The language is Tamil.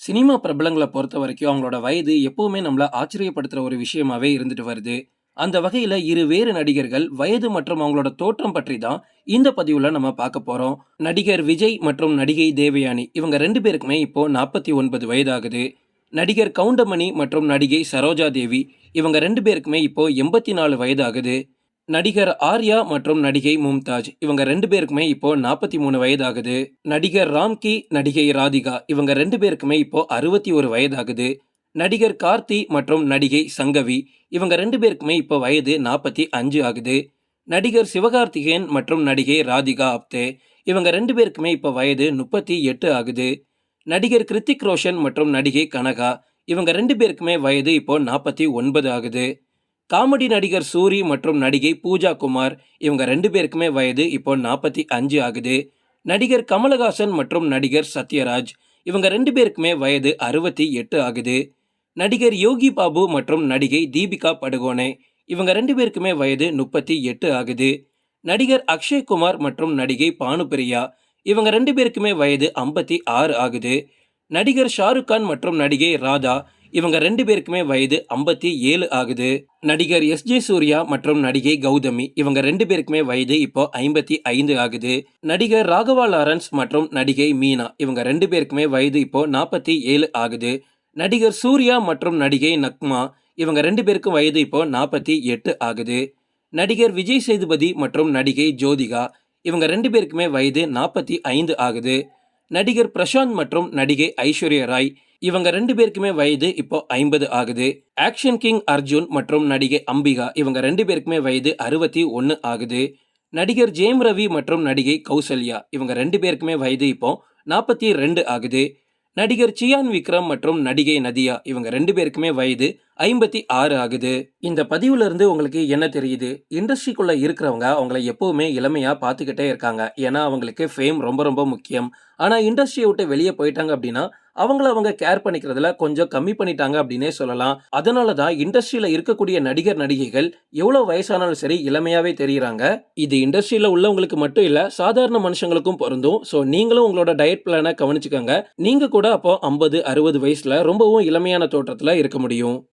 சினிமா பிரபலங்களை பொறுத்த வரைக்கும் அவங்களோட வயது எப்பவுமே நம்மளை ஆச்சரியப்படுத்துகிற ஒரு விஷயமாவே இருந்துட்டு வருது. அந்த வகையில் இரு வேறு நடிகர்கள் வயது மற்றும் அவங்களோட தோற்றம் பற்றி தான் இந்த பதிவில் நம்ம பார்க்க போகிறோம் நடிகர் விஜய் மற்றும் நடிகை தேவயானி இவங்க ரெண்டு பேருக்குமே இப்போ 49 வயதாகுது. நடிகர் கவுண்டமணி மற்றும் நடிகை சரோஜா தேவி இவங்க ரெண்டு பேருக்குமே இப்போ 84 வயதாகுது. நடிகர் ஆர்யா மற்றும் நடிகை மும்தாஜ் இவங்க ரெண்டு பேருக்குமே இப்போ 43 வயதாகுது. நடிகர் ராம்கி, நடிகை ராதிகா இவங்க ரெண்டு பேருக்குமே இப்போ 61 வயதாகுது. நடிகர் கார்த்தி மற்றும் நடிகை சங்கவி இவங்க ரெண்டு பேருக்குமே இப்போ வயது 45 ஆகுது. நடிகர் சிவகார்த்திகேயன் மற்றும் நடிகை ராதிகா ஆப்தே இவங்க ரெண்டு பேருக்குமே இப்போ வயது 38 ஆகுது. நடிகர் கிருத்திக் ரோஷன் மற்றும் நடிகை கனகா இவங்க ரெண்டு பேருக்குமே வயது இப்போ 49 ஆகுது. காமெடி நடிகர் சூரி மற்றும் நடிகை பூஜா குமார் இவங்க ரெண்டு பேருக்குமே வயது இப்போ 45 ஆகுது. நடிகர் கமலஹாசன் மற்றும் நடிகர் சத்யராஜ் இவங்க ரெண்டு பேருக்குமே வயது 68 ஆகுது. நடிகர் யோகி பாபு மற்றும் நடிகை தீபிகா படுகோனே இவங்க ரெண்டு பேருக்குமே வயது 38 ஆகுது. நடிகர் அக்ஷய் குமார் மற்றும் நடிகை பானுபிரியா இவங்க ரெண்டு பேருக்குமே வயது 56 ஆகுது. நடிகர் ஷாருக் கான் மற்றும் நடிகை ராதா இவங்க ரெண்டு பேருக்குமே வயது 57 ஆகுது. நடிகர் எஸ். ஜே. சூர்யா மற்றும் நடிகை கௌதமி இவங்க ரெண்டு பேருக்குமே வயது இப்போ 55 ஆகுது. நடிகர் ராகவா லாரன்ஸ் மற்றும் நடிகை மீனா இவங்க ரெண்டு பேருக்குமே வயது இப்போ 47 ஆகுது. நடிகர் சூர்யா மற்றும் நடிகை நக்மா இவங்க ரெண்டு பேருக்கும் வயது இப்போ 48 ஆகுது. நடிகர் விஜய் சேதுபதி மற்றும் நடிகை ஜோதிகா இவங்க ரெண்டு பேருக்குமே வயது 45 ஆகுது. நடிகர் பிரசாந்த் மற்றும் நடிகை ஐஸ்வர்யா ராய் இவங்க ரெண்டு பேருக்குமே வயது இப்போ 50 ஆகுது. ஆக்ஷன் கிங் அர்ஜுன் மற்றும் நடிகை அம்பிகா இவங்க ரெண்டு பேருக்குமே வயது 61 ஆகுது. நடிகர் ஜெயம் ரவி மற்றும் நடிகை கௌசல்யா இவங்க ரெண்டு பேருக்குமே வயது இப்போ 42 ஆகுது. நடிகர் சியான் விக்ரம் மற்றும் நடிகை நதியா இவங்க ரெண்டு பேருக்குமே வயது 56 ஆகுது. இந்த பதிவுல இருந்து உங்களுக்கு என்ன தெரியுது? இண்டஸ்ட்ரிக்குள்ள இருக்கிறவங்க அவங்கள எப்பவுமே இளமையா பார்த்துக்கிட்டே இருக்காங்க. ஏன்னா அவங்களுக்கு ஃபேம் ரொம்ப ரொம்ப முக்கியம். ஆனா இண்டஸ்ட்ரியை விட்டு வெளியே போயிட்டாங்க அப்படின்னா, அவங்கள அவங்க கேர் பண்ணிக்கிறதுல கொஞ்சம் கம்மி பண்ணிட்டாங்க அப்படின்னே சொல்லலாம். அதனால தான் இண்டஸ்ட்ரியில இருக்கக்கூடிய நடிகர், நடிகைகள் எவ்வளோ வயசானாலும் சரி இளமையாவே தெரியுறாங்க இது இண்டஸ்ட்ரியில உள்ளவங்களுக்கு மட்டும் இல்ல, சாதாரண மனுஷங்களுக்கும் பொருந்தும். ஸோ நீங்களும் உங்களோட டயட் பிளானை கவனிச்சுக்கோங்க நீங்க கூட அப்போ 50, 60 வயசுல ரொம்பவும் இளமையான தோற்றத்துல இருக்க முடியும்.